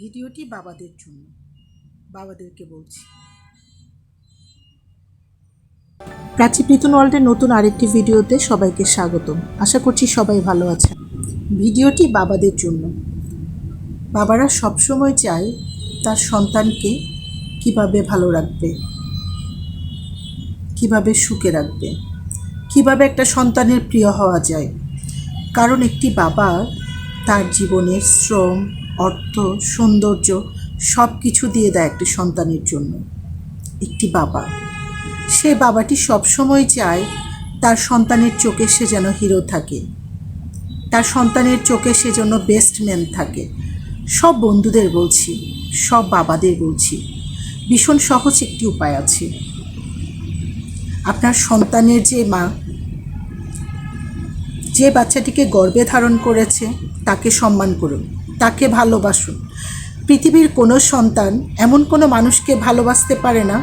ভিডিওটি বাবাদের জন্য। বাবাদেরকে বলছি। প্রাচী প্রীতন ওয়ার্ল্ডের নতুন আরেকটি ভিডিওতে সবাইকে স্বাগতম। আশা করছি সবাই ভালো আছেন। ভিডিওটি বাবাদের জন্য। বাবারা সবসময় চায় তার সন্তানকে কীভাবে ভালো রাখবে, কীভাবে সুখে রাখবে, কীভাবে একটা সন্তানের প্রিয় হওয়া যায়। কারণ একটি বাবা তার জীবনের শ্রম অর্থ, সৌন্দর্য সব কিছু দিয়ে দেয় একটি সন্তানের জন্য, একটি বাবা। সে বাবাটি সবসময় চায় তার সন্তানের চোখে সে যেন হিরো থাকে, তার সন্তানের চোখে সে যেন বেস্ট ম্যান থাকে। সব বন্ধুদের বলছি, সব বাবাদের বলছি, ভীষণ সহজ একটি উপায় আছে। আপনার সন্তানের যে মা, যে বাচ্চাটিকে গর্বে ধারণ করেছে, তাকে সম্মান করুন। তাকে ভালোবাসুন। পৃথিবীর কোনো সন্তান এমন কোনো মানুষকে ভালোবাসতে পারে না,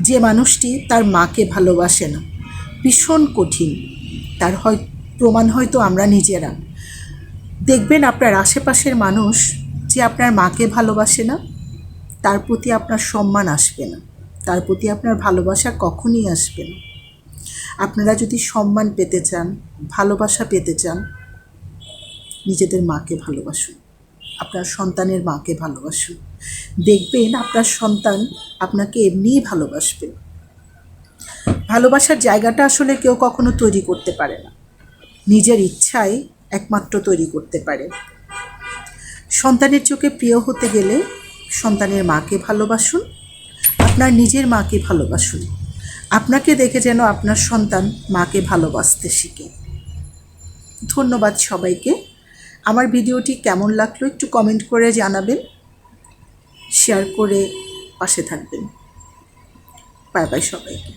যে মানুষটি তার মাকে ভালোবাসে না। ভীষণ কঠিন। তার হয়, প্রমাণ হয়তো আমরা নিজেরা। দেখবেন আপনার আশেপাশের মানুষ যে আপনার মাকে ভালোবাসে না, তার প্রতি আপনার সম্মান আসবে না। তার প্রতি আপনার ভালোবাসা কখনই আসবে না। আপনারা যদি সম্মান পেতে চান, ভালোবাসা পেতে চান, নিজেদের মাকে ভালোবাসুন। আপনার সন্তানের মাকে ভালোবাসুন। দেখবেন আপনার সন্তান আপনাকে এমনিই ভালোবাসবে। ভালোবাসার জায়গাটা আসলে কেউ কখনো তৈরি করতে পারে না। নিজের ইচ্ছাই একমাত্র তৈরি করতে পারে। সন্তানের চোখে প্রিয় হতে গেলে সন্তানের মাকে ভালোবাসুন, আপনার নিজের মাকে ভালোবাসুন। আপনাকে দেখে যেন আপনার সন্তান মাকে ভালোবাসতে শিখে। ধন্যবাদ সবাইকে। আমার ভিডিওটি কেমন লাগল একটু কমেন্ট করে জানাবেন। শেয়ার করে পাশে থাকবেন। বাই বাই সবাইকে।